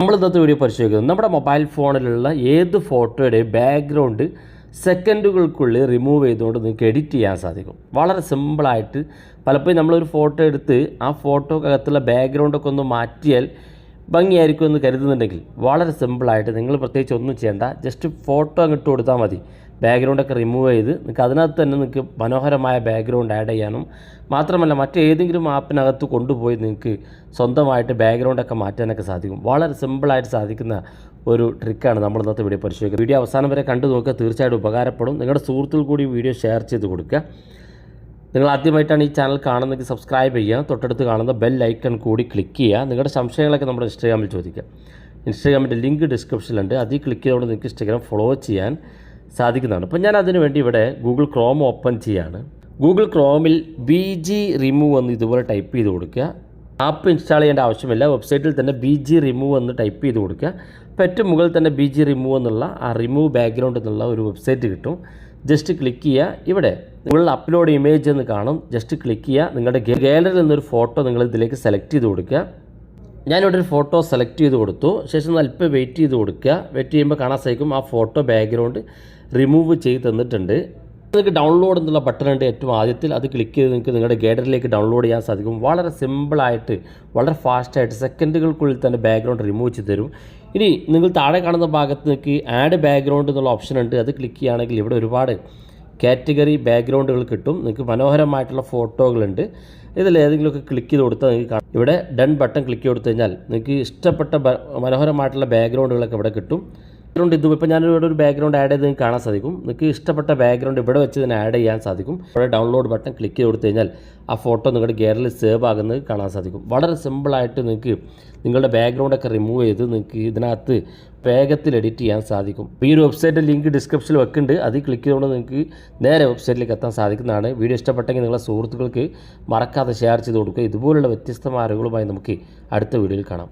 നമ്മൾ ഇന്നത്തെ വീഡിയോ പരിശോധിക്കുന്നത് നമ്മുടെ മൊബൈൽ ഫോണിലുള്ള ഏത് ഫോട്ടോയുടെ ബാക്ക്ഗ്രൗണ്ട് സെക്കൻഡുകൾക്കുള്ളിൽ റിമൂവ് ചെയ്തുകൊണ്ട് നിങ്ങൾക്ക് എഡിറ്റ് ചെയ്യാൻ സാധിക്കും. വളരെ സിമ്പിളായിട്ട് പലപ്പോഴും നമ്മളൊരു ഫോട്ടോ എടുത്ത് ആ ഫോട്ടോക്കകത്തുള്ള ബാക്ക്ഗ്രൗണ്ടൊക്കെ ഒന്ന് മാറ്റിയാൽ ഭംഗിയായിരിക്കും എന്ന് കരുതുന്നുണ്ടെങ്കിൽ വളരെ സിമ്പിളായിട്ട് നിങ്ങൾ പ്രത്യേകിച്ച് ഒന്നും ചെയ്യേണ്ട. ജസ്റ്റ് ഫോട്ടോ അങ്ങോട്ട് കൊടുത്താൽ മതി. ബാക്ക്ഗ്രൗണ്ടൊക്കെ റിമൂവ് ചെയ്ത് നിങ്ങൾക്ക് അതിനകത്ത് തന്നെ നിങ്ങൾക്ക് മനോഹരമായ ബാക്ക്ഗ്രൗണ്ട് ആഡ് ചെയ്യാനും മാത്രമല്ല മറ്റേതെങ്കിലും ആപ്പിനകത്ത് കൊണ്ടുപോയി നിങ്ങൾക്ക് സ്വന്തമായിട്ട് ബാക്ക്ഗ്രൗണ്ടൊക്കെ മാറ്റാനൊക്കെ സാധിക്കും. വളരെ സിമ്പിളായിട്ട് സാധിക്കുന്ന ഒരു ട്രിക്കാണ് നമ്മൾ ഇന്നത്തെ വീഡിയോ പരിശോധിക്കുക. വീഡിയോ അവസാനം വരെ കണ്ടു നോക്കുക. തീർച്ചയായിട്ടും ഉപകാരപ്പെടും. നിങ്ങളുടെ സുഹൃത്തുക്കൾ കൂടി വീഡിയോ ഷെയർ ചെയ്ത് കൊടുക്കുക. നിങ്ങൾ ആദ്യമായിട്ടാണ് ഈ ചാനൽ കാണുന്നതെങ്കിൽ സബ്സ്ക്രൈബ് ചെയ്യുക. തൊട്ടടുത്ത് കാണുന്ന ബെൽ ഐക്കൺ കൂടി ക്ലിക്ക് ചെയ്യുക. നിങ്ങളുടെ സംശയങ്ങളൊക്കെ നമ്മുടെ ഇൻസ്റ്റാഗ്രാമിൽ ചോദിക്കുക ഇൻസ്റ്റാഗ്രാമിന്റെ ലിങ്ക് ഡിസ്ക്രിപ്ഷനിലുണ്ട് അതിൽ ക്ലിക്ക് ചെയ്തുകൊണ്ട് നിങ്ങൾക്ക് ഇൻസ്റ്റാഗ്രാം ഫോളോ ചെയ്യാൻ സാധിക്കുന്നതാണ്. അപ്പോൾ ഞാൻ അതിനുവേണ്ടി ഇവിടെ ഗൂഗിൾ ക്രോം ഓപ്പൺ ചെയ്യാണ്. ഗൂഗിൾ ക്രോമിൽ ബി ജി റിമൂവ് എന്ന് ഇതുപോലെ ടൈപ്പ് ചെയ്ത് കൊടുക്കുക. ആപ്പ് ഇൻസ്റ്റാൾ ചെയ്യേണ്ട ആവശ്യമില്ല. വെബ്സൈറ്റിൽ തന്നെ ബി ജി റിമൂവ് എന്ന് ടൈപ്പ് ചെയ്ത് കൊടുക്കുക. അപ്പോൾ ഏറ്റവും മുകളിൽ തന്നെ ബി ജി റിമൂവ് എന്നുള്ള ആ റിമൂവ് ബാക്ക്ഗ്രൗണ്ട് എന്നുള്ള ഒരു വെബ്സൈറ്റ് കിട്ടും. ജസ്റ്റ് ക്ലിക്ക് ചെയ്യുക ഇവിടെ നിങ്ങൾ അപ്ലോഡ് ഇമേജ് എന്ന് കാണും. ജസ്റ്റ് ക്ലിക്ക് ചെയ്യുക നിങ്ങളുടെ ഗാലറിയിൽ നിന്നൊരു ഫോട്ടോ നിങ്ങൾ ഇതിലേക്ക് സെലക്ട് ചെയ്ത് കൊടുക്കുക. ഞാനിവിടെ ഒരു ഫോട്ടോ സെലക്ട് ചെയ്ത് കൊടുത്തു. ശേഷം അല്പം വെയിറ്റ് ചെയ്ത് കൊടുക്കുക. വെയിറ്റ് ചെയ്യുമ്പോൾ കാണാൻ സാധിക്കും ആ ഫോട്ടോ ബാക്ക്ഗ്രൗണ്ട് റിമൂവ് ചെയ്ത് തന്നിട്ടുണ്ട്. നിങ്ങൾക്ക് ഡൗൺലോഡ് എന്നുള്ള ബട്ടൺ ഉണ്ട് ഏറ്റവും ആദ്യത്തിൽ. അത് ക്ലിക്ക് ചെയ്ത് നിങ്ങൾക്ക് നിങ്ങളുടെ ഗാലറിയിലേക്ക് ഡൗൺലോഡ് ചെയ്യാൻ സാധിക്കും. വളരെ സിമ്പിളായിട്ട് വളരെ ഫാസ്റ്റായിട്ട് സെക്കൻഡുകൾക്കുള്ളിൽ തന്നെ ബാക്ക്ഗ്രൗണ്ട് റിമൂവ് ചെയ്ത് തരും. ഇനി നിങ്ങൾ താഴെ കാണുന്ന ഭാഗത്ത് നിങ്ങൾക്ക് ആഡ് ബാക്ക്ഗ്രൗണ്ട് എന്നുള്ള ഓപ്ഷൻ ഉണ്ട്. അത് ക്ലിക്ക് ചെയ്യുകയാണെങ്കിൽ ഇവിടെ ഒരുപാട് കാറ്റഗറി ബാക്ക്ഗ്രൗണ്ടുകൾ കിട്ടും. നിങ്ങൾക്ക് മനോഹരമായിട്ടുള്ള ഫോട്ടോകളുണ്ട്. ഇതിൽ ഏതെങ്കിലുമൊക്കെ ക്ലിക്ക് ചെയ്ത് കൊടുത്താൽ നിങ്ങൾക്ക് കാണാം. ഇവിടെ ഡൺ ബട്ടൺ ക്ലിക്ക് ചെയ്ത് കൊടുത്തു കഴിഞ്ഞാൽ നിങ്ങൾക്ക് ഇഷ്ടപ്പെട്ട മനോഹരമായിട്ടുള്ള ബാക്ക്ഗ്രൗണ്ടുകളൊക്കെ ഇവിടെ കിട്ടും. ബാക്ക്ഗ്രൗണ്ട് ഇതും. ഇപ്പോൾ ഞാൻ ഇവിടെ ഒരു ബാക്ക്ഗ്രൗണ്ട് ആഡ് ചെയ്ത് നിങ്ങൾക്ക് കാണാൻ സാധിക്കും. നിങ്ങൾക്ക് ഇഷ്ടപ്പെട്ട ബാക്ക്ഗ്രൗണ്ട് ഇവിടെ വെച്ച് തന്നെ ആഡ് ചെയ്യാൻ സാധിക്കും. ഇവിടെ ഡൗൺലോഡ് ബട്ടൺ ക്ലിക്ക് ചെയ്ത് കൊടുത്തു കഴിഞ്ഞാൽ ആ ഫോട്ടോ നിങ്ങളുടെ ഗാലറിയിൽ സേവ് ആകുന്നത് കാണാൻ സാധിക്കും. വളരെ സിമ്പിളായിട്ട് നിങ്ങൾക്ക് നിങ്ങളുടെ ബാക്ക്ഗ്രൗണ്ടൊക്കെ റിമൂവ് ചെയ്ത് നിങ്ങൾക്ക് ഇതിനകത്ത് വേഗത്തിൽ എഡിറ്റ് ചെയ്യാൻ സാധിക്കും. ഈ ഒരു വെബ്സൈറ്റിന്റെ ലിങ്ക് ഡിസ്ക്രിപ്ഷനിൽ വെക്കുന്നുണ്ട്. അത് ക്ലിക്ക് ചെയ്തുകൊണ്ട് നിങ്ങൾക്ക് നേരെ വെബ്സൈറ്റിലേക്ക് എത്താൻ സാധിക്കുന്നതാണ്. വീഡിയോ ഇഷ്ടപ്പെട്ടെങ്കിൽ നിങ്ങളുടെ സുഹൃത്തുക്കൾക്ക് മറക്കാതെ ഷെയർ ചെയ്ത് കൊടുക്കുക. ഇതുപോലുള്ള വ്യത്യസ്തമായ അറിവുകളുമായി നമുക്ക് അടുത്ത വീഡിയോയിൽ കാണാം.